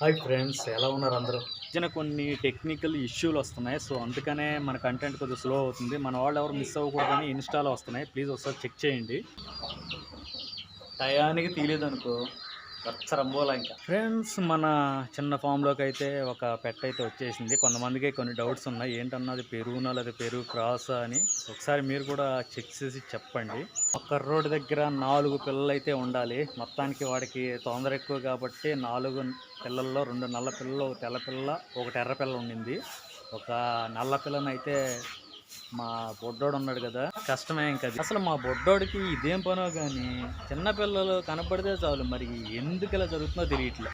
Hi friends ఎలా ఉన్నారు అందరూ? చిన్న కొన్ని టెక్నికల్ ఇష్యూలు వస్తున్నాయి. సో అందుకనే మన కంటెంట్ కొద్దిగా స్లో అవుతుంది. మన వాళ్ళు ఎవరు మిస్ అవ్వకూడదని ఇన్స్టాలో వస్తున్నాయి. ప్లీజ్ ఒకసారి చెక్ చేయండి. టయానికి తీయలేదు ఇంకా ఫ్రెండ్స్ మన చిన్న ఫామ్లోకి అయితే ఒక పెట్ అయితే వచ్చేసింది. కొంతమందికి కొన్ని డౌట్స్ ఉన్నాయి. ఏంటన్నది పెరుగునా లేదా పెరుగు క్రాస్ అని. ఒకసారి మీరు కూడా చెక్ చేసి చెప్పండి. ఒక రోడ్డు దగ్గర నాలుగు పిల్లలు అయితే ఉండాలి. మొత్తానికి వాడికి తొందర ఎక్కువ కాబట్టి నాలుగు పిల్లల్లో రెండు నల్ల పిల్లలు ఒక తెల్ల పిల్ల ఒకటి ఎర్ర పిల్ల ఉండింది. ఒక నల్ల పిల్లని మా బొడ్డోడు ఉన్నాడు కదా కష్టమే ఇంకా అసలు మా బొడ్డోడికి ఇదేం పనో కానీ చిన్నపిల్లలు కనపడితే చాలు మరి ఎందుకు ఇలా జరుగుతుందో తెలియట్లే.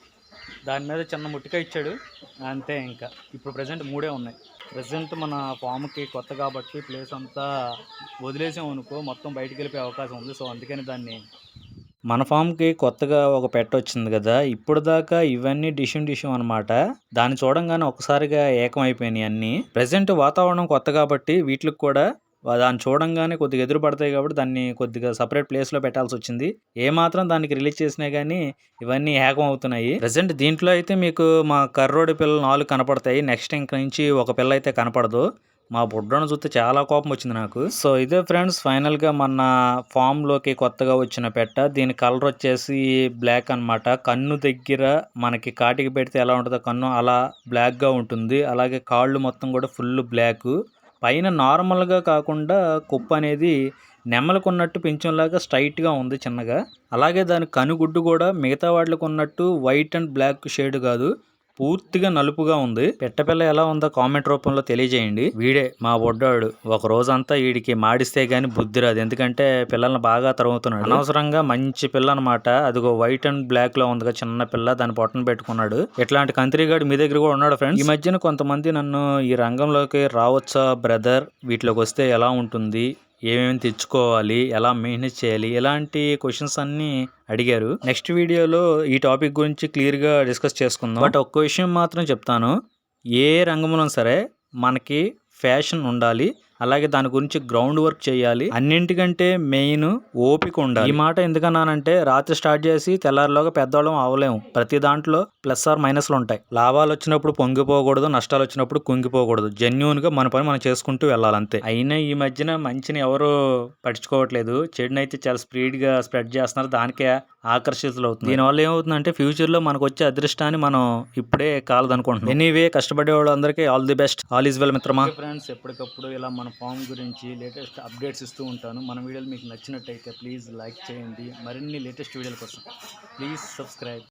దాని మీద చిన్న ముట్టిక ఇచ్చాడు అంతే ఇంకా. ఇప్పుడు ప్రజెంట్ మూడే ఉన్నాయి. ప్రజెంట్ మన ఫామ్కి కొత్త కాబట్టి ప్లేస్ అంతా వదిలేసాం అనుకో మొత్తం బయటికి వెళ్ళిపోయే అవకాశం ఉంది. సో అందుకని దాన్ని మన ఫామ్కి కొత్తగా ఒక పెట్ వచ్చింది కదా ఇప్పుడు దాకా ఇవన్నీ డిషం డిషం అనమాట దాన్ని చూడంగానే ఒకసారిగా ఏకమైపోయినాయి అన్నీ. ప్రజెంట్ వాతావరణం కొత్త కాబట్టి వీటికి కూడా దాన్ని చూడంగానే కొద్దిగా ఎదురు పడతాయి కాబట్టి దాన్ని కొద్దిగా సపరేట్ ప్లేస్లో పెట్టాల్సి వచ్చింది. ఏ మాత్రం దానికి రిలీజ్ చేసినా కానీ ఇవన్నీ ఏకం అవుతున్నాయి. ప్రజెంట్ దీంట్లో అయితే మీకు మా కర్రోడి పిల్లలు నాలుగు కనపడతాయి. నెక్స్ట్ ఇంక నుంచి ఒక పిల్ల అయితే కనపడదు. మా బుడ్డను చూస్తే చాలా కోపం వచ్చింది నాకు. సో ఇదే ఫ్రెండ్స్ ఫైనల్గా మన ఫామ్లోకి కొత్తగా వచ్చిన పెట్ట దీని కలర్ వచ్చేసి బ్లాక్ అన్నమాట. కన్ను దగ్గర మనకి కాటికి పెడితే ఎలా ఉంటుందో కన్ను అలా బ్లాక్గా ఉంటుంది. అలాగే కాళ్ళు మొత్తం కూడా ఫుల్ బ్లాక్. పైన నార్మల్గా కాకుండా కుప్ప అనేది నెమ్మలకు ఉన్నట్టు పెంచంలాగా స్ట్రైట్గా ఉంది చిన్నగా. అలాగే దాని కనుగుడ్డు కూడా మిగతా వాటికి ఉన్నట్టు వైట్ అండ్ బ్లాక్ షేడ్ కాదు. పూర్తిగా నలుపుగా ఉంది. పెట్టపిల్ల ఎలా ఉందో కామెంట్ రూపంలో తెలియజేయండి. వీడే మా బొడ్డాడు. ఒక రోజంతా వీడికి మాడిస్తే గాని బుద్ధి రాదు. ఎందుకంటే పిల్లల్ని బాగా తరుగుతున్నాడు అనవసరంగా మంచి పిల్ల అనమాట అదిగో వైట్ అండ్ బ్లాక్లో ఉందిగా చిన్న పిల్ల. దాని పొట్టను పెట్టుకున్నాడు. ఇట్లాంటి కంత్రిగాడు మీ దగ్గర కూడా ఉన్నాడు ఫ్రెండ్స్. ఈ మధ్యన కొంతమంది నన్ను ఈ రంగంలోకి రావచ్చా బ్రదర్? వీటిలోకి వస్తే ఎలా ఉంటుంది? ఏమేమి తెచ్చుకోవాలి ఎలా మెయింటెన్స్ చేయాలి ఇలాంటి క్వశ్చన్స్ అన్నీ అడిగారు. నెక్స్ట్ వీడియోలో ఈ టాపిక్ గురించి క్లియర్గా డిస్కస్ చేసుకుందాం. బట్ ఒక్క విషయం మాత్రం చెప్తాను. ఏ రంగంలో సరే మనకి ఫ్యాషన్ ఉండాలి అలాగే దాని గురించి గ్రౌండ్ వర్క్ చేయాలి. అన్నింటికంటే మెయిన్ ఓపిక ఉండాలి. ఈ మాట ఎందుకన్నానంటే రాత్రి స్టార్ట్ చేసి తెల్లారిలోగా పెద్దవాళ్ళం అవలేము. ప్రతి దాంట్లో ప్లస్ ఆర్ మైనస్లు ఉంటాయి. లాభాలు వచ్చినప్పుడు పొంగిపోకూడదు నష్టాలు వచ్చినప్పుడు కుంగిపోకూడదు. జెన్యున్గా మన పని మనం చేసుకుంటూ వెళ్ళాలంతే అయినా ఈ మధ్యన మంచిని ఎవరు పట్టించుకోవట్లేదు. చెడునైతే చాలా స్పీడ్గా స్ప్రెడ్ చేస్తున్నారు. దానికే ఆకర్షితులు అవుతుంది దీనివల్ల ఏమవుతుందంటే ఫ్యూచర్లో మనకు వచ్చే అదృష్టాన్ని మనం ఇప్పుడే కాలదనుకుంటున్నాం. ఎనీవే కష్టపడే వాళ్ళందరికీ all the best. All is well మిత్రమా? ఫ్రెండ్స్ ఎప్పటికప్పుడు ఇలా మన ఫామ్ గురించి లేటెస్ట్ అప్డేట్స్ ఇస్తూ ఉంటాను. మన వీడియోలు మీకు నచ్చినట్టయితే ప్లీజ్ లైక్ చేయండి. మరిన్ని లేటెస్ట్ వీడియోల కోసం ప్లీజ్ సబ్స్క్రైబ్.